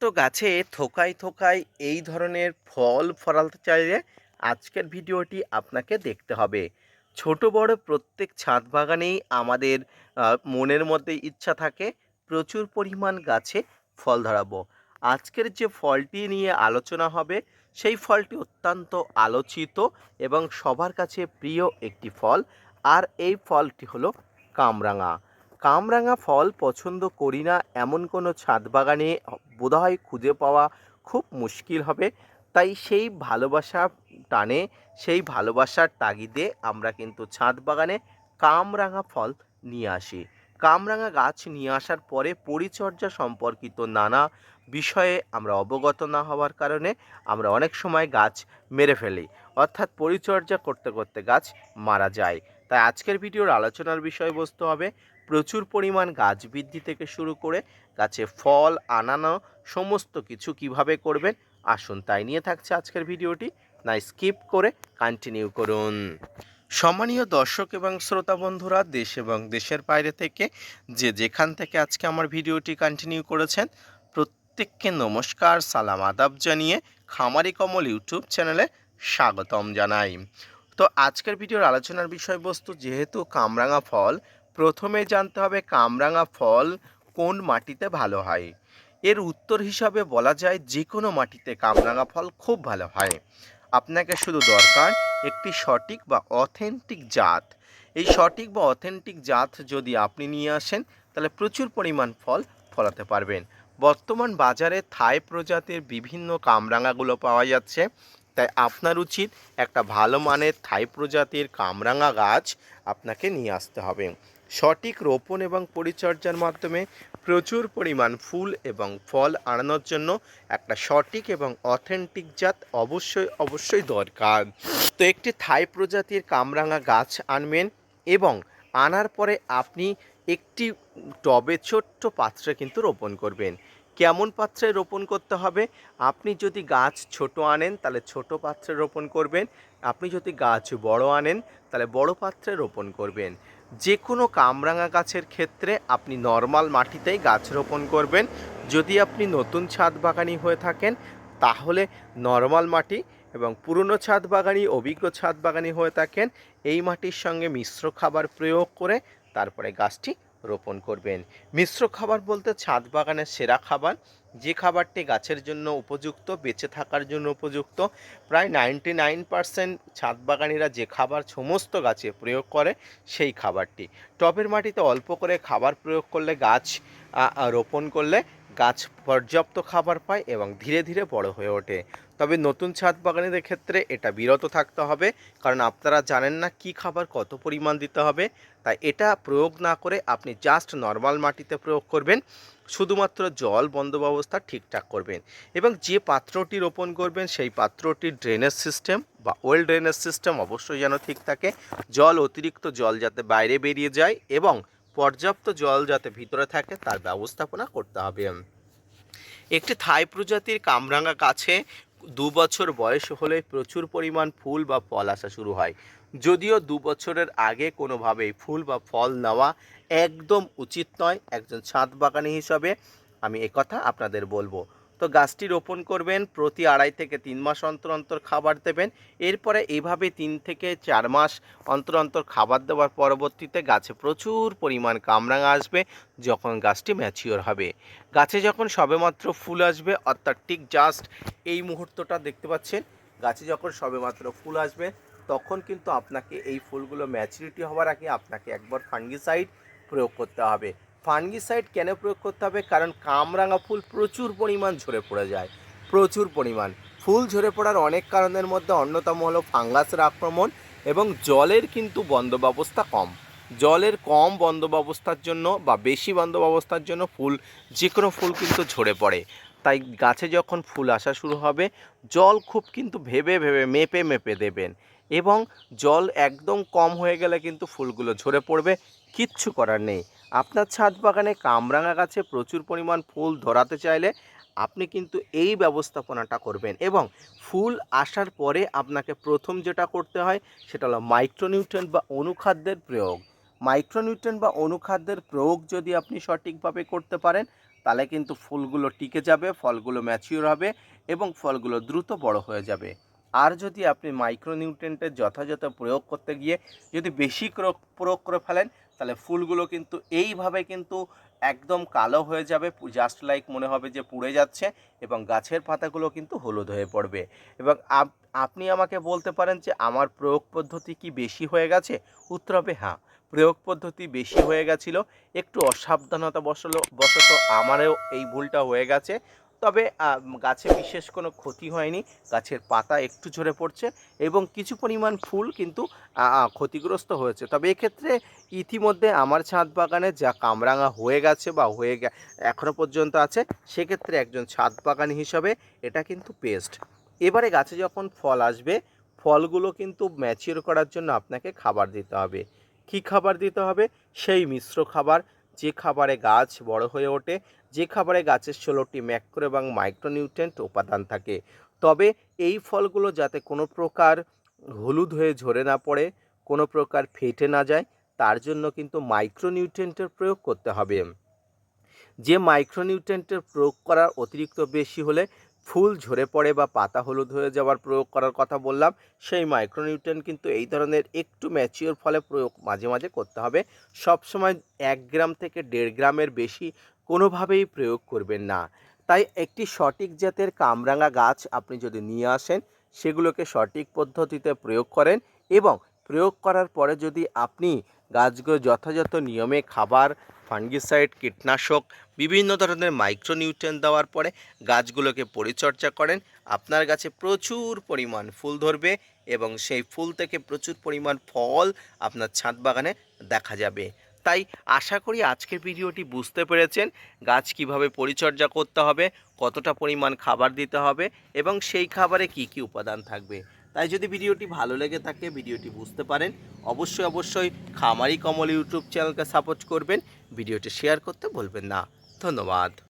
ছোট্ট গাছে থোকায় থোকায় এই ধরনের ফল ফলাতে চাইলে আজকের ভিডিওটি আপনাকে দেখতে হবে। ছোট বড় প্রত্যেক ছাদ বাগানেই আমাদের মনের মধ্যে ইচ্ছা থাকে প্রচুর পরিমাণ গাছে ফল ধরাবো। আজকের যে ফলটি নিয়ে আলোচনা হবে, সেই ফলটি অত্যন্ত আলোচিত এবং সবার কাছে প্রিয় একটি ফল, আর এই ফলটি হলো কামরাঙা। কামরাঙা ফল পছন্দ করি না, এমন কোনো ছাদ বাগানে বোধহয় খুঁজে পাওয়া খুব মুশকিল হবে। তাই সেই ভালোবাসা টানে, সেই ভালোবাসার তাগিদে আমরা কিন্তু ছাদ বাগানে কামরাঙা ফল নিয়ে আসি। কামরাঙা গাছ নিয়ে আসার পরে পরিচর্যা সম্পর্কিত নানা বিষয়ে আমরা অবগত না হওয়ার কারণে আমরা অনেক সময় গাছ মেরে ফেলি। অর্থাৎ পরিচর্যা করতে করতে গাছ মারা যায়। তাই আজকের ভিডিওর আলোচনার বিষয়বস্তু হবে প্রচুর পরিমাণ গাছ বৃদ্ধি থেকে শুরু করে গাছে ফল, আনানো, সমস্ত কিছু কীভাবে করবেন, আসুন তাই নিয়ে থাকছে আজকের ভিডিওটি। না স্কিপ করে কন্টিনিউ করুন। সম্মানীয় দর্শক এবং শ্রোতা বন্ধুরা, দেশ এবং দেশের বাইরে থেকে যে যেখান থেকে আজকে আমার ভিডিওটি কন্টিনিউ করেছেন, প্রত্যেককে নমস্কার, সালাম আদাব জানিয়ে খামারি কমল ইউটিউব চ্যানেলে স্বাগতম জানাই। তো আজকের ভিডিওর আলোচনার বিষয়বস্তু যেহেতু কামরাঙা ফল, প্রথমে জানতে হবে কামরাঙা ফল কোন মাটিতে ভালো হয়। এর উত্তর হিসাবে বলা যায় যে কোনো মাটিতে কামরাঙা ফল খুব ভালো হয়। আপনাকে শুধু দরকার একটি সঠিক বা অথেন্টিক জাত। এই সঠিক বা অথেন্টিক জাত যদি আপনি নিয়ে আসেন, তাহলে প্রচুর পরিমাণ ফল ফলাতে পারবেন। বর্তমান বাজারে থাই প্রজাতির বিভিন্ন কামরাঙাগুলো পাওয়া যাচ্ছে। তাই আপনার উচিত একটা ভালো মানের থাই প্রজাতির কামরাঙা গাছ আপনাকে নিয়ে আসতে হবে। সঠিক রোপণ এবং পরিচর্যার মাধ্যমে প্রচুর পরিমাণ ফুল এবং ফল আনানোর জন্য একটা সঠিক এবং অথেন্টিক জাত অবশ্যই অবশ্যই দরকার। তো একটি থাই প্রজাতির কামরাঙা গাছ আনবেন এবং আনার পরে আপনি একটি টবে ছোট্ট পাত্রে কিন্তু রোপণ করবেন। কেমন পাত্রে রোপণ করতে হবে? আপনি যদি গাছ ছোট আনেন, তাহলে ছোট পাত্রে রোপণ করবেন। আপনি যদি গাছ বড় আনেন, তাহলে বড় পাত্রে রোপণ করবেন। যে কোনো কামরাঙা গাছের ক্ষেত্রে আপনি নর্মাল মাটিতেই গাছ রোপণ করবেন। যদি আপনি নতুন ছাদ বাগানি হয়ে থাকেন, তাহলে নর্মাল মাটি এবং পুরনো ছাদ বাগানি, অভিজ্ঞ ছাদ বাগানি হয়ে থাকেন। এই মাটির সঙ্গে মিশ্র খাবার প্রয়োগ করে তারপরে গাছটি রোপণ করবেন। মিশ্র খাবার বলতে ছাদ বাগানের সেরা খাবার। যে খাবারটি গাছের জন্য উপযুক্ত, বেঁচে থাকার জন্য উপযুক্ত, প্রায় নাইনটি নাইন পারসেন্ট ছাদ বাগানিরা যে খাবার সমস্ত গাছে প্রয়োগ করে সেই খাবারটি। টবের মাটিতে অল্প করে খাবার প্রয়োগ করলে গাছ রোপণ করলে গাছ পর্যাপ্ত খাবার পায় এবং ধীরে ধীরে বড় হয়ে ওঠে। তবে নতুন ছাদ বাগানিদের ক্ষেত্রে এটা বিরত থাকতে হবে, কারণ আপনারা জানেন না কি খাবার কত পরিমাণ দিতে হবে। তাই এটা প্রয়োগ না করে আপনি জাস্ট নর্মাল মাটিতে প্রয়োগ করবেন, শুধুমাত্র জল বন্ধ বন্দোবস্তা ঠিকঠাক করবেন এবং যে পাত্রটি রোপণ করবেন সেই পাত্রটির ড্রেনেজ সিস্টেম বা ওয়েল ড্রেনেজ সিস্টেম অবশ্যই যেন ঠিক থাকে। জল অতিরিক্ত জল যাতে বাইরে বেরিয়ে যায় এবং পর্যাপ্ত জল যাতে ভিতরে থাকে, তার ব্যবস্থাপনা করতে হবে। একটি থাই প্রজাতির কামরাঙা কাছে দু বছর বয়স হলে প্রচুর পরিমাণ ফুল বা ফল আসা শুরু হয়। যদিও দু বছরের আগে কোনোভাবেই ফুল বা ফল নেওয়া একদম উচিত নয়, একজন ছাদ বাগানি হিসাবে আমি কথা আপনাদের বলব। তো গাছটি রোপণ করবেন, প্রতি আড়াই থেকে তিন মাস অন্তর অন্তর খাবার দেবেন। এরপরে এইভাবে তিন থেকে চার মাস অন্তর অন্তর খাবার দেওয়ার পরবর্তীতে গাছে প্রচুর পরিমাণ কামরাঙা আসবে যখন গাছটি ম্যাচিওর হবে। গাছে যখন সবেমাত্র ফুল আসবে, অর্থাৎ ঠিক জাস্ট এই মুহূর্তটা দেখতে পাচ্ছেন, গাছে যখন সবেমাত্র ফুল আসবে, তখন কিন্তু আপনাকে এই ফুলগুলো ম্যাচুরিটি হওয়ার আগে আপনাকে একবার ফাঙ্গিসাইড প্রয়োগ করতে হবে। ফাঙ্গিসাইড কেন প্রয়োগ করতে হবে? কারণ কামরাঙা ফুল প্রচুর পরিমাণ ঝরে পড়ে যায়। প্রচুর পরিমাণ। ফুল ঝরে পড়ার অনেক কারণের মধ্যে অন্যতম হলো ফাঙ্গাসের আক্রমণ এবং জলের কিন্তু বন্দোবস্তা কম। জলের কম বন্দোবস্তার জন্য বা বেশি বন্দোবস্তার জন্য ফুল যে কোনো ফুল কিন্তু ঝরে পড়ে। তাই গাছে যখন ফুল আসা শুরু হবে, জল খুব কিন্তু ভেবে ভেবে মেপে মেপে দেবেন এবং জল একদম কম হয়ে গেলে কিন্তু ফুলগুলো ঝরে পড়বে। কিচ্ছু করার নেই। আপনার ছাদ বাগানে কামরাঙা গাছে প্রচুর পরিমাণ ফুল ধরাতে চাইলে আপনি কিন্তু এই ব্যবস্থাপনাটা করবেন এবং ফুল আসার পরে আপনাকে প্রথম যেটা করতে হয় সেটা হলো মাইক্রোনিউট্রেন্ট বা অনুখাদ্যের প্রয়োগ। মাইক্রোনিউট্রেন্ট বা অনুখাদ্যের প্রয়োগ যদি আপনি সঠিকভাবে করতে পারেন, তাহলে কিন্তু ফুলগুলো টিকে যাবে, ফলগুলো ম্যাচিওর হবে এবং ফলগুলো দ্রুত বড় হয়ে যাবে। আর যদি আপনি মাইক্রোনিউট্রেন্টের যথাযথ প্রয়োগ করতে গিয়ে যদি বেশি প্রয়োগ করে ফেলেন তাহলে ফুলগুলো কিন্তু এইভাবে কিন্তু একদম কালো হয়ে যাবে জাস্ট লাইক মনে হবে যে পুড়ে যাচ্ছে এবং গাছের পাতাগুলো কিন্তু হলুদ হয়ে পড়বে। এবং আপ- আপনি আমাকে বলতে পারেন যে আমার প্রয়োগ পদ্ধতি কি বেশি হয়ে গেছে? উত্তর হবে হ্যাঁ। প্রয়োগ পদ্ধতি বেশি হয়ে গেছিল, একটু অসাবধানতা বসল বশত আমারও এই ভুলটা হয়ে গেছে। তবে গাছে বিশেষ কোনো ক্ষতি হয়নি। গাছের পাতা একটু ঝরে পড়ছে এবং কিছু পরিমাণ ফুল কিন্তু ক্ষতিগ্রস্ত হয়েছে। তবে এক্ষেত্রে ইতিমধ্যে আমার ছাদ বাগানে যা কামরাঙা হয়ে গেছে বা হয়ে এখনও পর্যন্ত আছে, সেক্ষেত্রে একজন ছাদ বাগানি হিসাবে এটা কিন্তু বেস্ট এবারে গাছে যখন ফল আসবে, ফলগুলো কিন্তু ম্যাচিওর করার জন্য আপনাকে খাবার দিতে হবে। কী খাবার দিতে হবে? সেই মিশ্র খাবার যে খাবারে গাছ বড় হয়ে ওঠে, যে খাবারে গাছের ষোলোটি ম্যাক্রো এবং মাইক্রোনিউট্রেন্ট উপাদান থাকে। তবে এই ফলগুলো যাতে কোনো প্রকার হলুদ হয়ে ঝরে না পড়ে, কোনো প্রকার ফেটে না যায়, তার জন্য কিন্তু মাইক্রোনিউট্রেন্টের প্রয়োগ করতে হবে। যে মাইক্রোনিউট্রেন্টের প্রয়োগ করার অতিরিক্ত বেশি হলে ফুল ঝরে পড়ে বা পাতা হলুদ হয়ে যাওয়ার প্রয়োগ করার কথা বললাম, সেই মাইক্রোনিউট্রেন কিন্তু এই ধরনের একটু ম্যাচিওর ফলে প্রয়োগ মাঝে মাঝে করতে হবে। সবসময় এক গ্রাম থেকে দেড় গ্রামের বেশি কোনোভাবেই প্রয়োগ করবেন না। তাই একটি সঠিক জাতের কামরাঙা গাছ আপনি যদি নিয়ে আসেন, সেগুলোকে সঠিক পদ্ধতিতে প্রয়োগ করেন এবং প্রয়োগ করার পরে যদি আপনি গাছগুলো যথাযথ নিয়মে খাবার ফাঙ্গিসাইড, কীটনাশক, বিভিন্ন ধরনের মাইক্রোনিউট্রেন দেওয়ার পরে গাছগুলোকে পরিচর্যা করেন। আপনার গাছে প্রচুর পরিমাণ ফুল ধরবে এবং সেই ফুল থেকে প্রচুর পরিমাণ ফল আপনার ছাদ বাগানে দেখা যাবে। তাই আশা করি আজকের ভিডিওটি বুঝতে পেরেছেন গাছ কীভাবে পরিচর্যা করতে হবে, কতটা পরিমাণ খাবার দিতে হবে এবং সেই খাবারে কি কি উপাদান থাকবে। তাই যদি ভিডিওটি ভালো লেগে থাকে, ভিডিওটি বুঝতে পারেন, অবশ্যই অবশ্যই খামারি কমল ইউটিউব চ্যানেলকে সাপোর্ট করবেন। ভিডিওটি শেয়ার করতে ভুলবেন না। ধন্যবাদ।